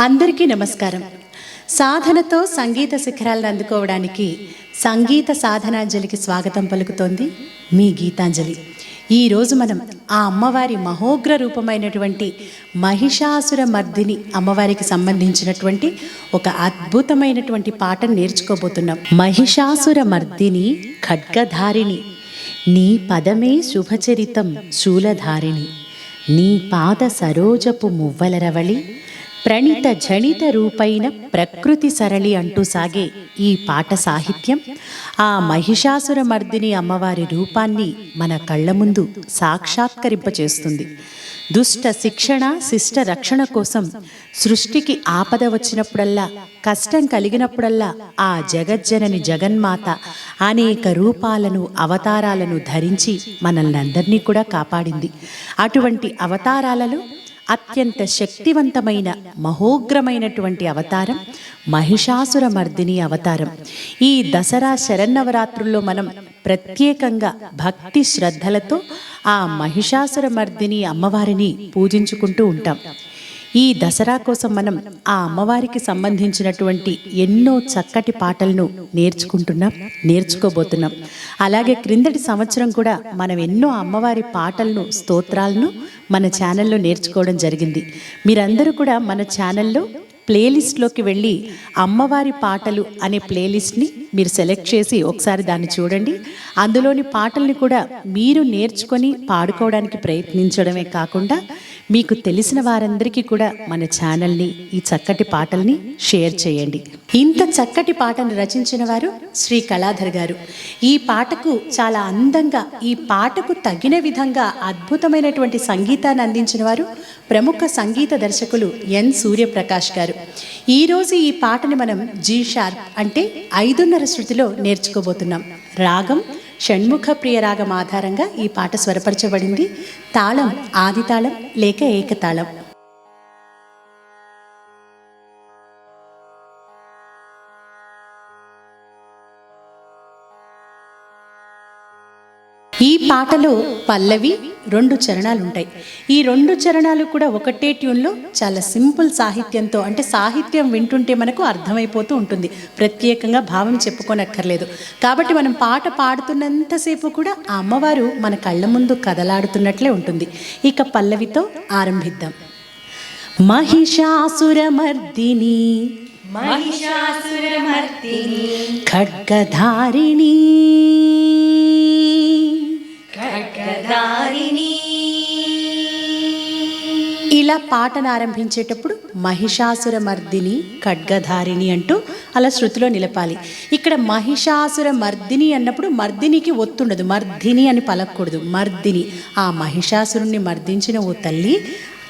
అందరికీ నమస్కారం. సాధనతో సంగీత శిఖరాలను అందుకోవడానికి సంగీత సాధనాంజలికి స్వాగతం పలుకుతోంది మీ గీతాంజలి. ఈరోజు మనం ఆ అమ్మవారి మహోగ్ర రూపమైనటువంటి మహిషాసుర మర్దిని అమ్మవారికి సంబంధించినటువంటి ఒక అద్భుతమైనటువంటి పాటను నేర్చుకోబోతున్నాం. మహిషాసుర మర్దిని ఖడ్గధారిణి. నీ పదమే శుభచరితం శూలధారిణి. నీ పాద సరోజపు మువ్వలరవళి ప్రణిత జనిత రూపైన ప్రకృతి సరళి అంటూ సాగే ఈ పాట సాహిత్యం ఆ మహిషాసురమర్దిని అమ్మవారి రూపాన్ని మన కళ్ళ ముందు సాక్షాత్కరింపచేస్తుంది. దుష్ట శిక్షణ శిష్ట రక్షణ కోసం సృష్టికి ఆపద వచ్చినప్పుడల్లా కష్టం కలిగినప్పుడల్లా ఆ జగజ్జనని జగన్మాత అనేక రూపాలను అవతారాలను ధరించి మనల్ని అందరినీ కూడా కాపాడింది. అటువంటి అవతారాలలో అత్యంత శక్తివంతమైన మహోగ్రమైనటువంటి అవతారం మహిషాసుర మర్దిని అవతారం. ఈ దసరా శరన్నవరాత్రుల్లో మనం ప్రత్యేకంగా భక్తి శ్రద్ధలతో ఆ మహిషాసుర మర్దిని అమ్మవారిని పూజించుకుంటూ ఉంటాం. ఈ దసరా కోసం మనం ఆ అమ్మవారికి సంబంధించినటువంటి ఎన్నో చక్కటి పాటలను నేర్చుకుంటున్నాం నేర్చుకోబోతున్నాం. అలాగే క్రిందటి సంవత్సరం కూడా మనం ఎన్నో అమ్మవారి పాటలను స్తోత్రాలను మన ఛానల్లో నేర్చుకోవడం జరిగింది. మీరందరూ కూడా మన ఛానల్లో ప్లేలిస్ట్లోకి వెళ్ళి అమ్మవారి పాటలు అనే ప్లేలిస్ట్ని మీరు సెలెక్ట్ చేసి ఒకసారి దాన్ని చూడండి. అందులోని పాటల్ని కూడా మీరు నేర్చుకొని పాడుకోవడానికి ప్రయత్నించడమే కాకుండా మీకు తెలిసిన వారందరికీ కూడా మన ఛానల్ని ఈ చక్కటి పాటల్ని షేర్ చేయండి. ఇంత చక్కటి పాటను రచించిన వారు శ్రీ కళాధర్ గారు. ఈ పాటకు చాలా అందంగా ఈ పాటకు తగిన విధంగా అద్భుతమైనటువంటి సంగీతాన్ని అందించిన వారు ప్రముఖ సంగీత దర్శకులు ఎన్ సూర్యప్రకాష్ గారు. ఈరోజు ఈ పాటని మనం జీ షార్ప్ అంటే ఐదున్నర శృతిలో నేర్చుకోబోతున్నాం. రాగం షణ్ముఖ ప్రియరాగం ఆధారంగా ఈ పాట స్వరపరచబడింది. తాళం ఆది తాళం లేక ఏకతాళం. ఈ పాటలో పల్లవి రెండు చరణాలు ఉంటాయి ఈ రెండు చరణాలు కూడా ఒకటే ట్యూన్లో చాలా సింపుల్ సాహిత్యంతో అంటే సాహిత్యం వింటుంటే మనకు అర్థమైపోతూ ఉంటుంది. ప్రత్యేకంగా భావం చెప్పుకోనక్కర్లేదు. కాబట్టి మనం పాట పాడుతున్నంతసేపు కూడా ఆ అమ్మవారు మన కళ్ళ ముందు కదలాడుతున్నట్లే ఉంటుంది. ఇక పల్లవితో ఆరంభిద్దాం. మహిషాసురమర్దిని మహిషాసురమర్దిని ఖడ్గధారిణీ ఇలా పాటను ఆరంభించేటప్పుడు మహిషాసుర మర్దిని ఖడ్గధారిణి అంటూ అలా శృతిలో నిలపాలి. ఇక్కడ మహిషాసుర మర్దిని అన్నప్పుడు మర్దినికి ఒత్తుండదు. మర్దిని అని పలకూడదు మర్దిని. ఆ మహిషాసురుణ్ణి మర్దించిన ఓ తల్లి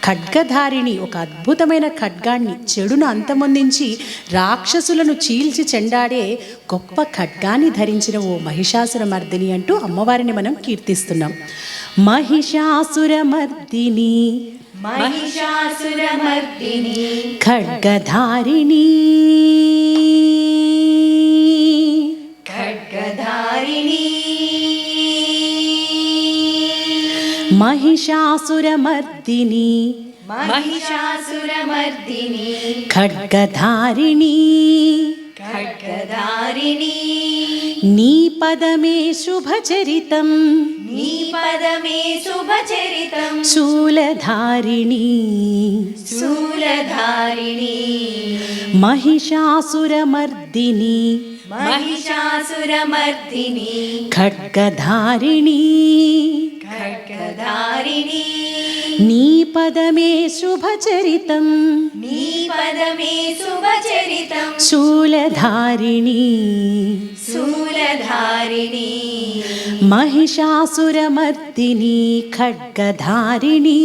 ఖడ్గధారిణి ఒక అద్భుతమైన ఖడ్గాన్ని చెడును అంతమొందించి రాక్షసులను చీల్చి చెండాడే గొప్ప ఖడ్గాన్ని ధరించిన ఓ మహిషాసురమర్దిని అంటూ అమ్మవారిని మనం కీర్తిస్తున్నాం. మహిషాసురమర్దిని మహిషాసురమర్దిని ఖడ్గధారిణి. ఖడ్గధారిణి. महिषासुरमर्दिनी। महिषासुरमर्दिनी। खड्गधारिणी। खड्गधारिणी। नीपदमे शुभचरितं नीपदमे शुभचरितं शूलधारिणी। शूलधारिणी। महिषासुरमर्दिनी। महिषासुरमर्दिनी। खड्गधारिणी। खड्गधारिणी नीपदमे शुभचरितं नीपदमे शुभचरितं शूलधारिणी। शूलधारिणी। महिषासुरमर्दिनी खड्गधारिणी।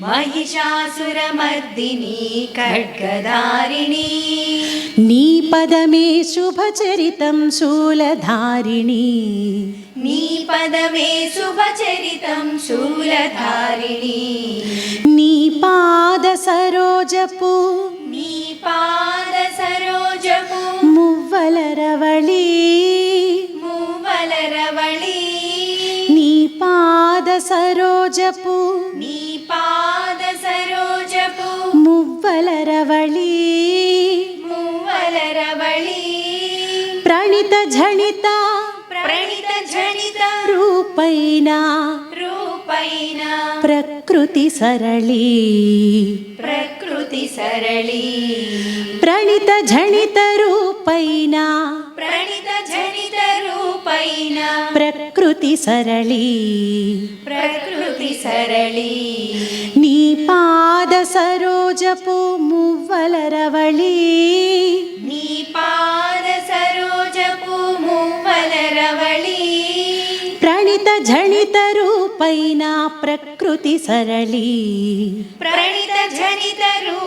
महिषासुरमर्दिनी खड्गधारिणी। नीपदमे शुभचरितं शूलधारिणी। నీ పదమే శుభచరితం శూలధారిణి. నీ పాద సరోజపు నీ పాద సరోజపు మువ్వల రవళి. మువ్వల రవళి. నీ పాద సరోజపు నీ పాద సరోజపు మువ్వల రవళి. ప్రణిత ఝణితా రూపైన రూపైన ప్రకృతి సరళి. ప్రకృతి సరళి. ప్రణిత ఝణిత రూపైన ప్రణిత జనిత రూపైన ప్రకృతి సరళి. ప్రకృతి సరళి. నీ పాద సరోజపు మువ్వలరవళి నీ పాద సరోజపు మువ్వలరవళి ప్రణిత జనిత రూపైన ప్రకృతి సరళి. ప్రణిత జనిత రూప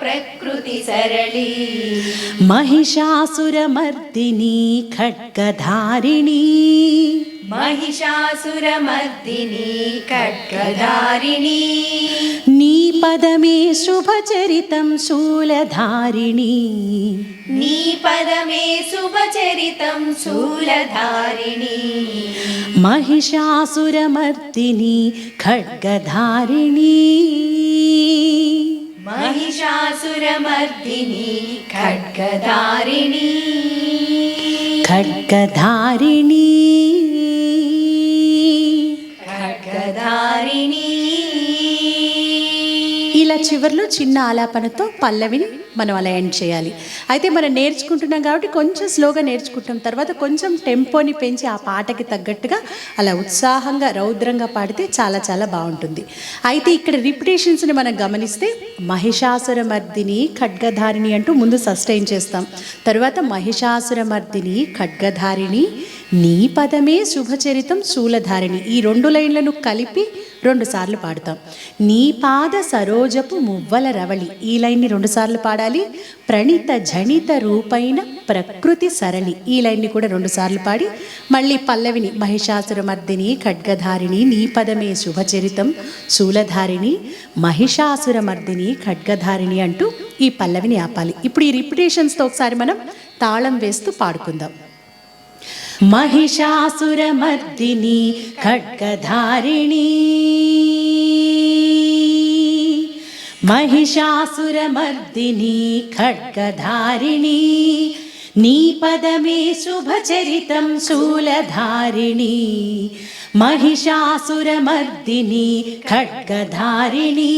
प्रकृति प्रकृतिसरली महिषासुरमर्दिनी खड्गधारिणी। महिषासुरमर्दिनी खड्गधारिणी। नीपदमे शुभचरितं शूलधारिणी। नीपदमे शुभचरितं शूलधारिणी। महिषासुरमर्दिनी खड्गधारिणी। महिषासुरमर्दिनी खड्गधारिणी खड्गधारिणी खड्गधारिणी ఇలా చివర్లో చిన్న ఆలాపనతో పల్లవిని మనం అలా ఎండ్ చేయాలి. అయితే మనం నేర్చుకుంటున్నాం కాబట్టి కొంచెం స్లోగా నేర్చుకుంటాం. తర్వాత కొంచెం టెంపోని పెంచి ఆ పాటకి తగ్గట్టుగా అలా ఉత్సాహంగా రౌద్రంగా పాడితే చాలా చాలా బాగుంటుంది. అయితే ఇక్కడ రిపిటేషన్స్ని మనం గమనిస్తే మహిషాసురమర్దిని ఖడ్గధారిణి అంటూ ముందు సస్టైన్ చేస్తాం. తర్వాత మహిషాసురమర్దిని ఖడ్గధారిణి నీ పదమే శుభచరితం శూలధారిణి. ఈ రెండు లైన్లను కలిపి రెండుసార్లు పాడతాం. నీ పాద సరోజపు మువ్వల రవళి ఈ లైన్ని రెండు సార్లు పాడాలి ప్రణిత జనిత రూపైన ప్రకృతి సరళి ఈ లైన్ని కూడా రెండు సార్లు పాడి మళ్ళీ పల్లవిని మహిషాసురమర్దిని ఖడ్గధారిణి నీ పదమే శుభచరితం శూలధారిణి మహిషాసురమర్దిని ఖడ్గధారిణి అంటూ ఈ పల్లవిని ఆపాలి ఇప్పుడు ఈ రిపిటేషన్స్తో ఒకసారి మనం తాళం వేస్తూ పాడుకుందాం महिषासुरमर्दिनी खड्गधारिणी महिषासुरमर्दिनी खड्गधारिणी नीपदमे शुभचरितं शूलधारिणी महिषासुरमर्दिनी खड्गधारिणी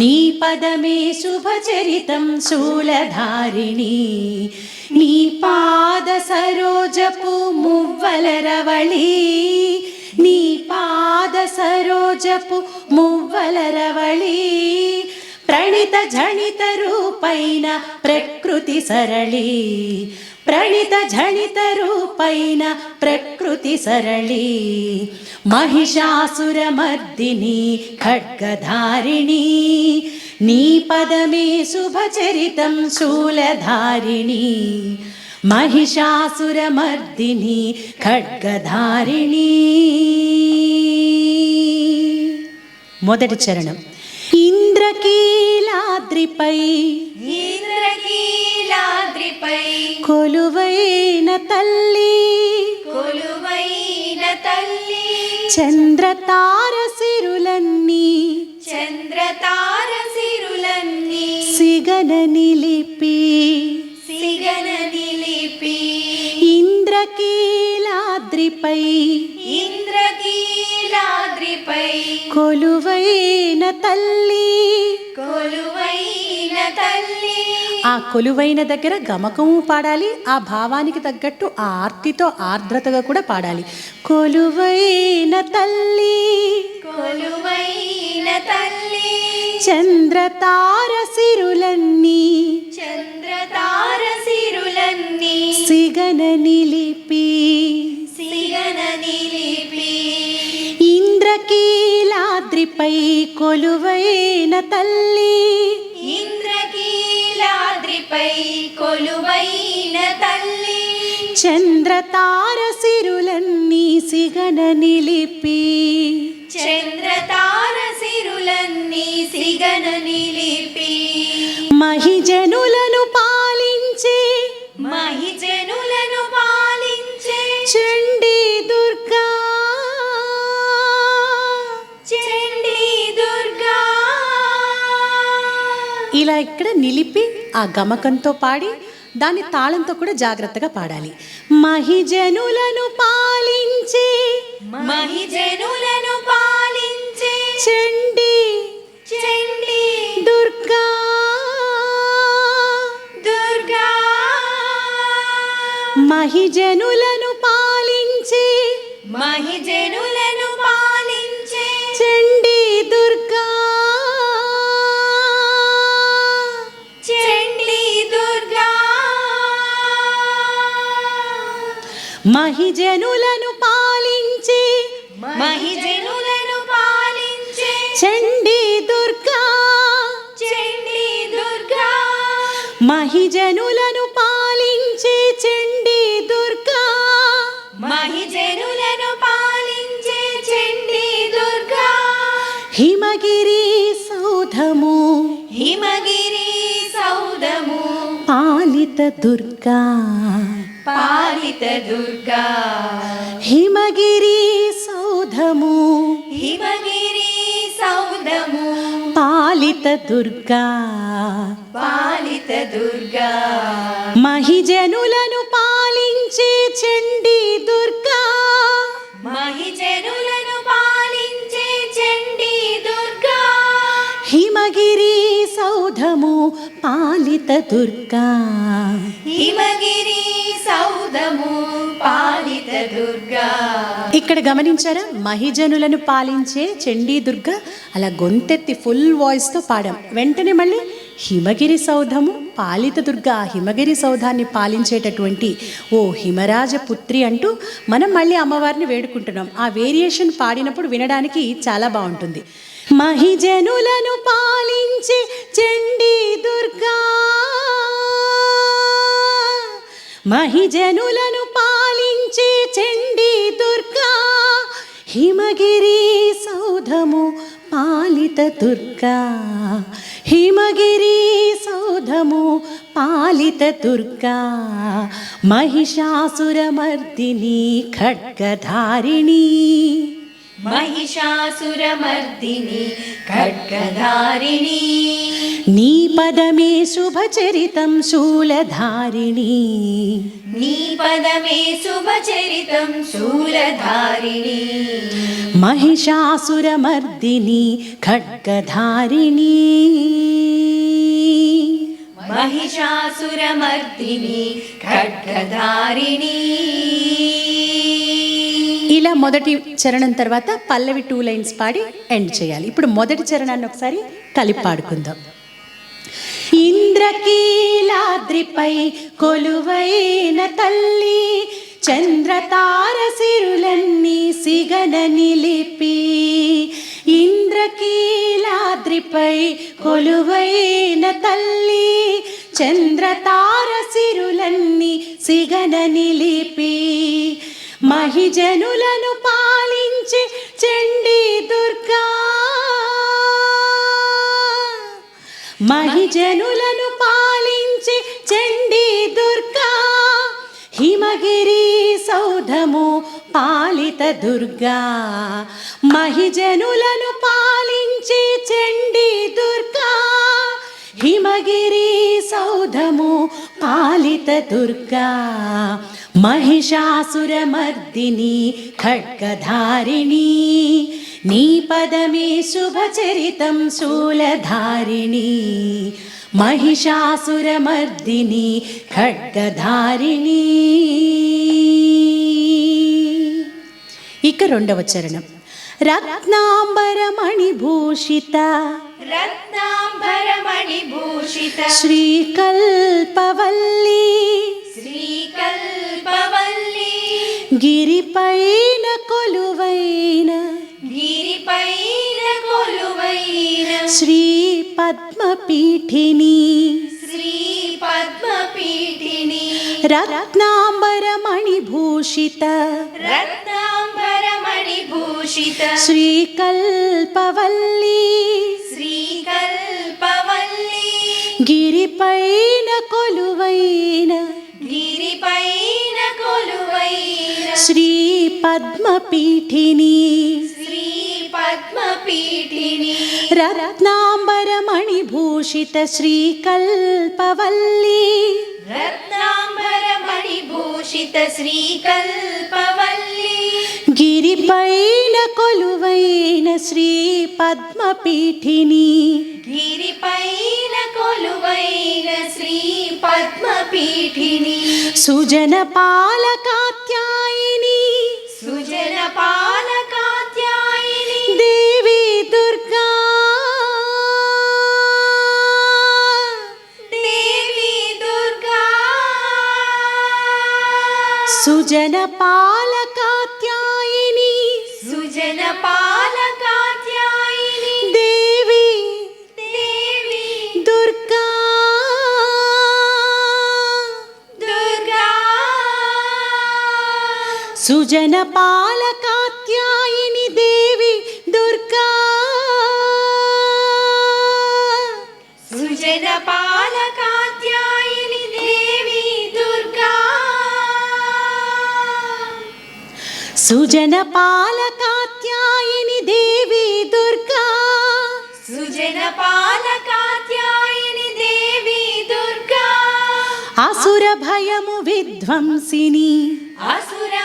नीपदमे शुभचरितं शूलधारिणी नीपादसरोजपु मुव्वलरवळी నీ పాద సరోజపు మువ్వలరవళి ప్రణిత జణిత రూపైన ప్రకృతి సరళి ప్రణిత జణిత రూపైన ప్రకృతి సరళి మహిషాసుర మర్దిని ఖడ్గధారిణి నీ పదమే శుభచరితం శూలధారిణి महिषासुरमर्दिनी ఖడ్గధారిణి మొదటి చరణం ఇంద్రకీలాద్రిపై ఇంద్రకీలాద్రిపై కొలువైన తల్లి కొలువైన తల్లి చంద్రతార సిరులన్నీ చంద్రతార సిరులన్నీ సిగన నిలిపి సిగన నిలిపి ఇంద్రకీలాద్రిపై ఇంద్రకీలాద్రిపై కొలువైన తల్లి. కొలువైన తల్లి. ఆ కొలువైన దగ్గర గమకము పాడాలి ఆ భావానికి తగ్గట్టు ఆ ఆర్తితో ఆర్ద్రతగా కూడా పాడాలి. కొలువైన తల్లి. కొలువైన తల్లి. చంద్రతార సిరులన్నీ చంద్రతార సిరులన్నీ సిగన నిలిపి సిగన నిలిపి ఇంద్రకీలాద్రిపై కొలువైన తల్లి ఇంద్రకీలాద్రిపై కొలువైన తల్లి చంద్రతార సిరులన్నీ సిగన నిలిపి చంద్రతార సిరులన్నీ సిగన నిలిపి. మహిజనులను పాలించే మహిజనులను పాలించే చండీ దుర్గా. చండీ దుర్గా. ఇలా ఇక్కడ నిలిపి ఆ గమకంతో పాడి దాని తాళంతో కూడా జాగ్రత్తగా పాడాలి. మహిజనులను పాలించే మహిజనులను పాలించే చండి చండి దుర్గా. దుర్గా. మహిజనులను పాలించే మహిజనులను పాలించే చండి దుర్గా. చండి దుర్గా. మహిజనులను మహిజనులను పాలించే చండి దుర్గా. చండి దుర్గా. మహిజనులను పాలించే చండి దుర్గా. మహిజనులను పాలించే చండి దుర్గా. హిమగిరి సౌధము. హిమగిరి సౌదము పాలిత దుర్గా. పాలిత దుర్గా. హిమగిరి సౌధము హిమగిరి సౌదము. పాలిత దుర్గా. పాలిత దుర్గా. మహిజనులను పాలించే చండి దుర్గా. మహిజనులను పాలించే చండి దుర్గా. హిమగిరి సౌధము పాలిత దుర్గా. హిమగిరి దుర్గా ఇక్కడ గమనించారా? మహిజనులను పాలించే చండీ దుర్గ అలా గొంతెత్తి ఫుల్ వాయిస్తో పాడాం. వెంటనే మళ్ళీ హిమగిరి సౌధము పాలిత దుర్గ హిమగిరి సౌధాన్ని పాలించేటటువంటి ఓ హిమరాజ పుత్రి అంటూ మనం మళ్ళీ అమ్మవారిని వేడుకుంటున్నాం. ఆ వేరియేషన్ పాడినప్పుడు వినడానికి చాలా బాగుంటుంది. మహిజనులను పాలించే చండీ దుర్గా మహిజనులను పాలించే చండీ దుర్గా హిమగిరి సౌధము పాలిత దుర్గా. హిమగిరి సౌధము పాలిత దుర్గా. మహిషాసురమర్దిని ఖడ్గధారిణి. మహిషాసురమర్దిని ఖడ్గధారిణి. నీ పదమే శుభచరితం శూలధారిణి. నీ పదమే శుభచరితం శూలధారిణి. మహిషాసురమర్దిని ఖడ్గధారిణి. మహిషాసురమర్దిని ఖడ్గధారిణి. ఇలా మొదటి చరణం తర్వాత పల్లవి టూ లైన్స్ పాడి ఎండ్ చేయాలి. ఇప్పుడు మొదటి చరణాన్ని ఒకసారి కలిపి పాడుకుందాం. ఇంద్రకీలాద్రిపై కొలువైన తల్లి చంద్రతార సిరులన్నీ సిగన నిలిపి ఇంద్రకీలాద్రిపై కొలువైన తల్లి చంద్రతార సిరులన్నీ సిగన నిలిపి మహిజనులను పాలించే చండీ దుర్గా. మహిజనులను పాలించే చండీ దుర్గా. హిమగిరి సౌధము పాలిత దుర్గా. మహిజనులను పాలించే చండీ దుర్గా. హిమగిరి సౌధము పాలిత దుర్గా. మహిషాసురమర్దిని ఖడ్గధారిణి. నీ పదమే శుభచరితం శూలధారిణి. మహిషాసురమర్దిని ఖడ్గధారిణి. ఇక రెండవ చరణం. రత్నాంబరమణిభూషిత. రత్నాంబరమణిభూషిత. శ్రీకల్పవల్లి శ్రీకల్పవల్లి. శ్రీకల్పవల్లి. గిరిపైన కొలువైన. గిరిపైన కొలువైన. శ్రీ పద్మపీఠిని. శ్రీ పద్మపీఠిని. రత్నాంబరమణిభూషిత శ్రీకల్పవల్లి. రత్నాంబరమణిభూషిత గిరిపైన కొలువైన శ్రీ పద్మపీఠిని. గిరిపైన కొలువైన శ్రీ పద్మపీఠిని. సుజన పాలకాత్యాయిని. సుజన పాలకాత్యాయిని. దేవి దుర్గా. దేవి దుర్గా. సుజన పాలకాత్యాయిని సుజన పాలకాత్యాయిని దేవి దుర్గా. సుజన పాలకాత్యాయిని దేవి దుర్గా. సుజన పాలకాత్యాయిని దేవి దుర్గా. సుజన పాలకాత్యాయిని దేవి దుర్గా. అసుర భయము విధ్వంసిని.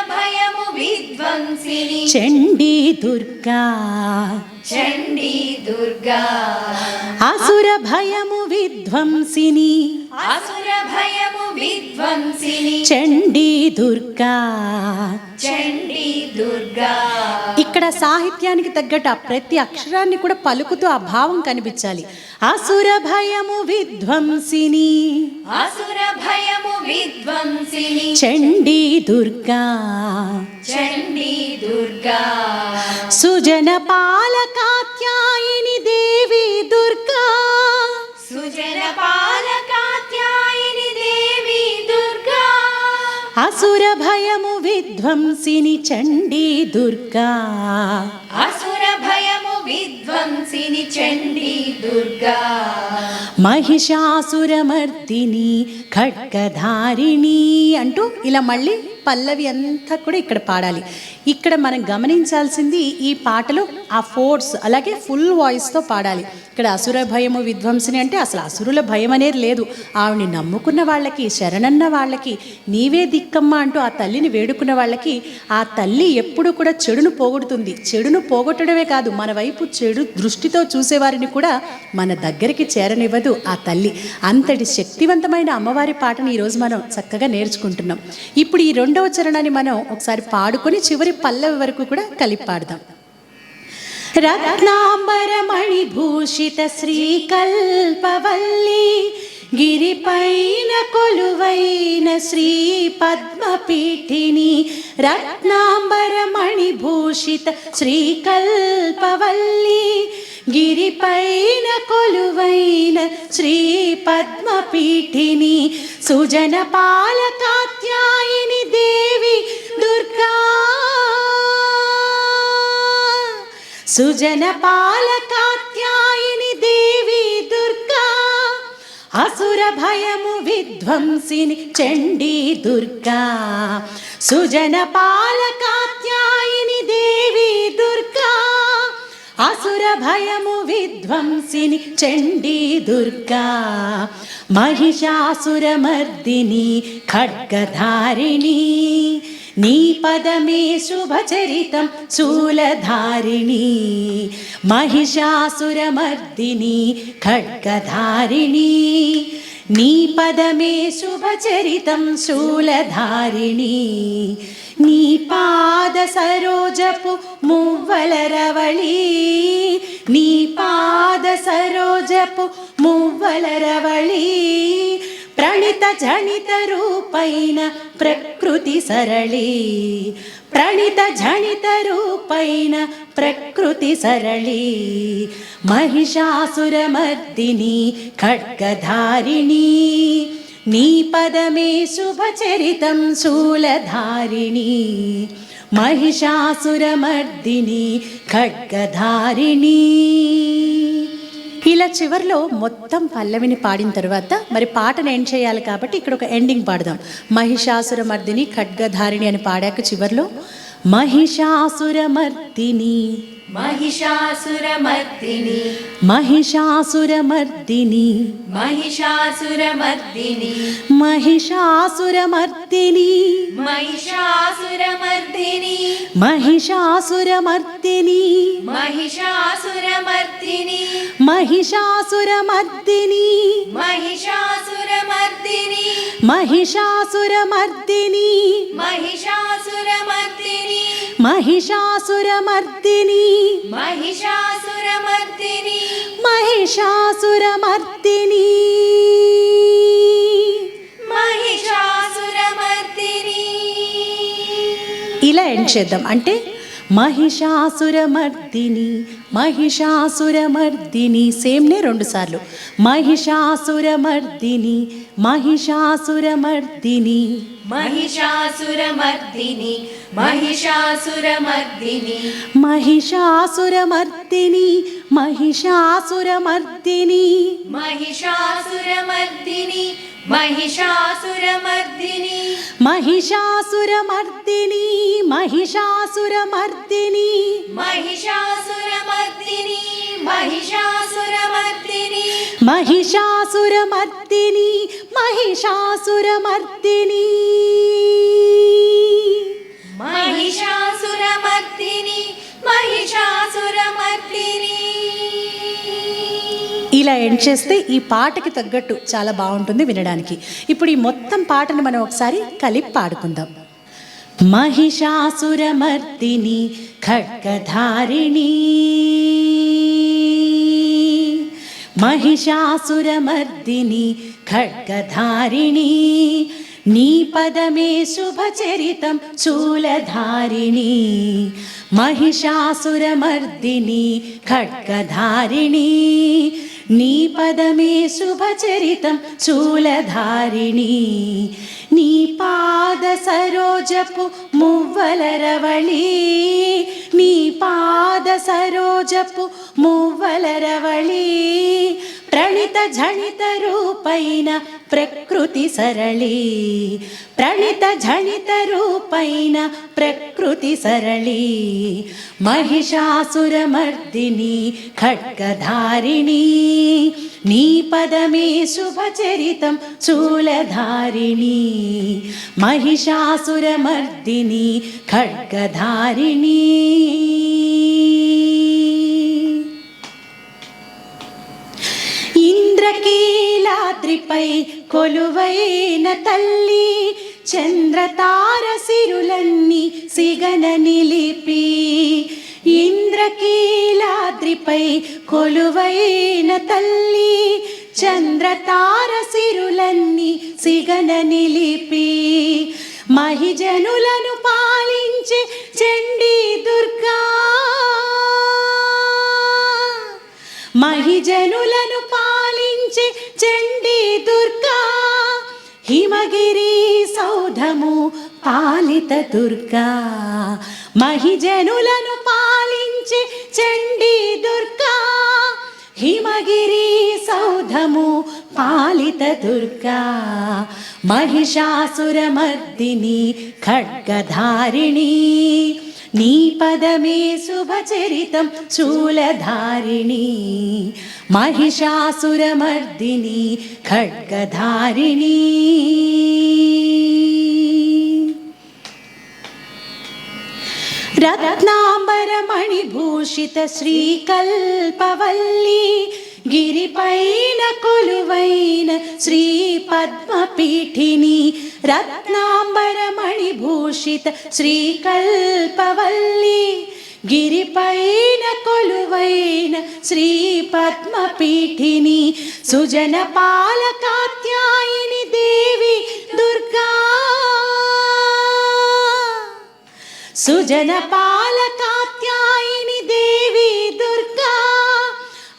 భయము విధ్వంసిని. చండీ దుర్గా. చండీ దుర్గా. అసుర భయము విధ్వంసిని. అసుర భయము విధ్వంసిని. చండీ దుర్గా. చండీ దుర్గా. ఇక్కడ సాహిత్యానికి తగ్గట్టు ఆ ప్రతి అక్షరాన్ని కూడా పలుకుతూ ఆ భావం కనిపించాలి. అసుర భయము విధ్వంసిని. అసుర భయము విధ్వంసిని చండీ దుర్గా. చండీ దుర్గా. సుజన పాలకాత్యాయిని దేవి దుర్గా. సుజన పాలకాత్యాయిని దేవి దుర్గా. అసుర భయము విధ్వంసిని చండీ దుర్గా. భయము వంశిని చండీ దుర్గా. మహిషాసురమర్దిని ఖడ్గధారిణి అంటూ ఇలా మళ్ళీ పల్లవి అంతా కూడా ఇక్కడ పాడాలి. ఇక్కడ మనం గమనించాల్సింది ఈ పాటలో ఆ ఫోర్స్ అలాగే ఫుల్ వాయిస్తో పాడాలి. ఇక్కడ అసుర భయము విధ్వంసిని అంటే అసలు అసురుల భయం అనేది లేదు. ఆవిని నమ్ముకున్న వాళ్ళకి శరణన్న వాళ్ళకి నీవే దిక్కమ్మ అంటూ ఆ తల్లిని వేడుకున్న వాళ్ళకి ఆ తల్లి ఎప్పుడు కూడా చెడును పోగొడుతుంది. చెడును పోగొట్టడమే కాదు మన వైపు చెడు దృష్టితో చూసేవారిని కూడా మన దగ్గరికి చేరనివ్వదు ఆ తల్లి. అంతటి శక్తివంతమైన అమ్మవారి పాటను ఈరోజు మనం చక్కగా నేర్చుకుంటున్నాం. ఇప్పుడు ఈ రెండవ చరణాన్ని మనం ఒకసారి పాడుకొని చివరి పల్లవి వరకు కూడా కలిపి పాడదాం. రత్నాంబరమణిభూషిత శ్రీకల్పవల్లి గిరిపైన కొలువైన శ్రీ పద్మపీఠిని రత్నాంబరమణిభూషిత శ్రీకల్పవల్లి. గిరిపైన కొలువైన శ్రీ పద్మపీఠిని సుజన పాలకాత్యాయిని దేవి దుర్గా. సుజన పాలకాత్యాయిని దేవి అసుర భయము విధ్వంసిని చండీ దుర్గా. సుజన పాలకాత్యాయిని దేవి దుర్గా. అసుర భయము విధ్వంసిని చండీ దుర్గా. మహిషాసురమర్దిని ఖడ్గధారిణి. నీ పదమే శుభచరితం శూలధారిణి మహిషాసురమర్దిని ఖడ్గధారిణి. నీ పదమే శుభచరితం శూలధారిణి. నీ పాద సరోజపు మువ్వలరవళి నీ పాద సరోజపు మువ్వలరవళి ప్రణిత జనిత రూపైన ప్రకృతి సరళి. ప్రణిత జనిత రూపైన ప్రకృతి సరళి మహిషాసురమర్దిని ఖడ్గధారిణి. నీ పదమే శుభచరితం శూలధారిణి మహిషాసురమర్దిని ఖడ్గధారిణి. ఇలా చివరిలో మొత్తం పల్లవిని పాడిన తర్వాత మరి పాటను ఎండ్ చేయాలి కాబట్టి ఇక్కడ ఒక ఎండింగ్ పాడదాం. మహిషాసురమర్దిని ఖడ్గధారిణి అని పాడాక చివరిలో महिषासुरमर्दिनी महिषासुरमर्दिनी महिषासुरमर्दिनी महिषासुरमर्दिनी महिषासुरमर्दिनी महिषासुरमर्दिनी महिषासुरमर्दिनी महिषासुरमर्दिनी महिषासुरमर्दिनी महिषासुरमर्दिनी महिषासुरमर्दिनी महिषासुरमर्दिनी महिषासुरमर्दिनी महिषासुरमर्दिनी महिषासुरमर्दिनी महिषासुरमर्दिनी ఇలా ఎండ్ చేద్దాం అంటే మహిషాసురమర్దిని మహిషాసురమర్దిని. సేమ్నే రెండుసార్లు మహిషాసురమర్దిని మహిషాసురమర్దిని. మహిషాసురమర్దిని మహిషాసురమర్దిని. మహిషాసురమర్దిని మహిషాసురమర్దిని. మహిషాసురమర్దిని మహిషాసురమర్దిని. महिषासुरमर्दिनी महिषासुरमर्दिनी। महिषासुरमर्दिनी महिषासुरमर्दिनी। महिषासुरमर्दिनी महिषासुरमर्दिनी। महिषासुरमर्दिनी महिषासुरमर्दिनी। ఇలా ఎండ్ చేస్తే ఈ పాటకి తగ్గట్టు చాలా బాగుంటుంది వినడానికి. ఇప్పుడు ఈ మొత్తం పాటను మనం ఒకసారి కలిపి పాడుకుందాం. మహిషాసురమర్దిని ఖడ్గధారిణి. మహిషాసురమర్దిని ఖడ్గధారిణి. నీ పదమే శుభచరితం శూలధారిణి. మహిషాసురమర్దిని ఖడ్గధారిణి. నీ పదమే శుభచరితం శూలధారిణి. నీ పాద సరోజపు మువ్వలరవళి నీ పాద సరోజపు మువ్వలరవళి ప్రణిత ఝణిత రూపైన ప్రకృతి సరళి. ప్రణిత ఝణిత రూపైన ప్రకృతి సరళి. మహిషాసురమర్దిని ఖడ్గధారిణి. నీ పదమే శుభచరితం చూలధారిణి. మహిషాసురమర్దిని ఖడ్గధారిణి. ఇంద్రకీలాద్రిపై కొలువైన తల్లి చంద్రతార సిరులన్నీ సిగన నిలిపి ఇంద్రకీలాద్రిపై కొలువైన తల్లి చంద్రతార సిరులన్నీ సిగన నిలిపి మహిజనులను పాలించే చండీ దుర్గా మహిజనులను పాలించే చండీ దుర్గా హిమగిరి సౌధము పాలిత దుర్గా. మహిజనులను పాలించే చండీ దుర్గా హిమగిరి సౌధము పాలిత దుర్గా. మహిషాసురమర్దిని ఖడ్గధారిణి నీ पदमे शुभचरितं चूलधारिणी महिषासुरमर्दिनी खड्गधारिणी। रत्नाम्बरमणिभूषितश्रीकल्पवल्ली గిరిపైన కొలువైన శ్రీ పద్మపీఠిని రత్నాంబరమణిభూషిత శ్రీకల్పవల్లి. గిరిపైన కొలువైన శ్రీ పద్మపీఠిని సుజన పాలకాత్యాయిని దేవి దుర్గా. సుజన పాలకాత్యాయిని దేవి దుర్గా.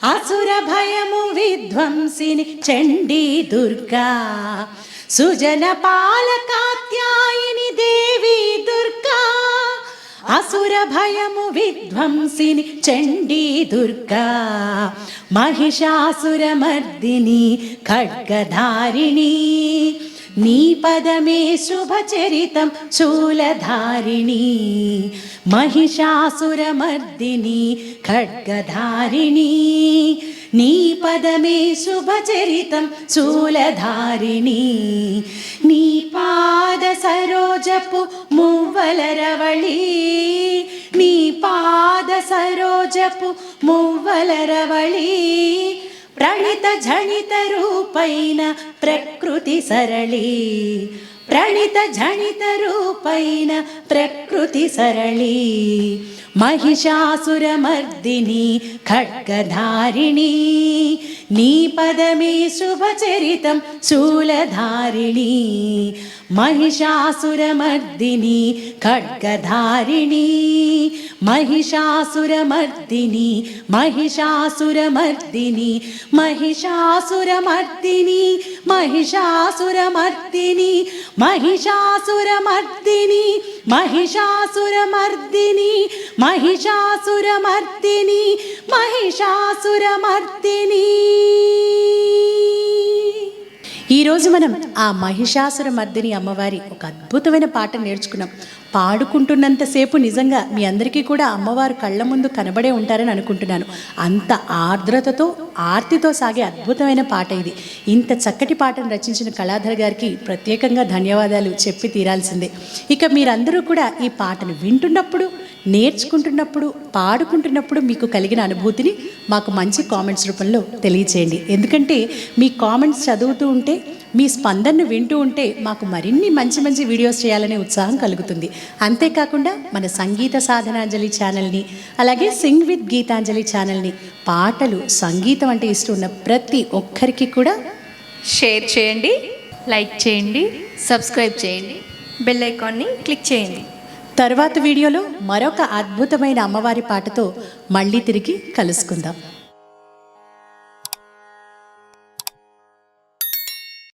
అసుర భయము విధ్వంసిని చండీ దుర్గా. సుజన పాలకాత్యాయిని దేవి దుర్గా. అసుర భయము విధ్వంసిని చండీ దుర్గా. మహిషాసురమర్దిని ఖడ్గధారిణీ. నీ పదమే శుభచరితం శూలధారిణి మహిషాసురమర్దిని ఖడ్గధారిణి. నీ పదమే శుభచరితం శూలధారిణి నీ పాద సరోజపు మువ్వలరవళి నీ పాద సరోజపు మువ్వలరవళి ప్రణిత ఝణిత రూపైన ప్రకృతి సరళి. ప్రణిత ఝణిత రూపైన ప్రకృతి సరళి. మహిషాసురమర్దిని ఖడ్గధారిణి. నీ పదమే శుభచరితం శూలధారిణి. మహిషాసురమర్దిని ఖడ్గధారిణి మహిషాసురమర్దిని మహిషాసురమర్దిని మహిషాసురమర్దిని మహిషాసురమర్దిని మహిషాసురమర్దిని మహిషాసురమర్దిని మహిషాసురమర్దిని మహిషాసురమర్దిని ఈరోజు మనం ఆ మహిషాసుర మర్దిని అమ్మవారి ఒక అద్భుతమైన పాట నేర్చుకున్నాం. పాడుకుంటున్నంతసేపు నిజంగా మీ అందరికీ కూడా అమ్మవారు కళ్ళ ముందు కనబడే ఉంటారని అనుకుంటున్నాను. అంత ఆర్ద్రతతో ఆర్తితో సాగే అద్భుతమైన పాట ఇది. ఇంత చక్కటి పాటను రచించిన కళాధర్ గారికి ప్రత్యేకంగా ధన్యవాదాలు చెప్పి తీరాల్సిందే. ఇక మీరందరూ కూడా ఈ పాటను వింటున్నప్పుడు నేర్చుకుంటున్నప్పుడు పాడుకుంటున్నప్పుడు మీకు కలిగిన అనుభూతిని మాకు మంచి కామెంట్స్ రూపంలో తెలియచేయండి. ఎందుకంటే మీ కామెంట్స్ చదువుతూ ఉంటే మీ స్పందనను వింటూ ఉంటే మాకు మరిన్ని మంచి మంచి వీడియోస్ చేయాలనే ఉత్సాహం కలుగుతుంది. అంతేకాకుండా మన సంగీత సాధనాంజలి ఛానల్ని అలాగే సింగ్ విత్ గీతాంజలి ఛానల్ని పాటలు సంగీతం అంటే ఇష్టం ఉన్న ప్రతి ఒక్కరికి కూడా షేర్ చేయండి లైక్ చేయండి సబ్స్క్రైబ్ చేయండి బెల్ ఐకాన్ని క్లిక్ చేయండి. తర్వాత వీడియోలో మరొక అద్భుతమైన అమ్మవారి పాటతో మళ్ళీ తిరిగి కలుసుకుందాం.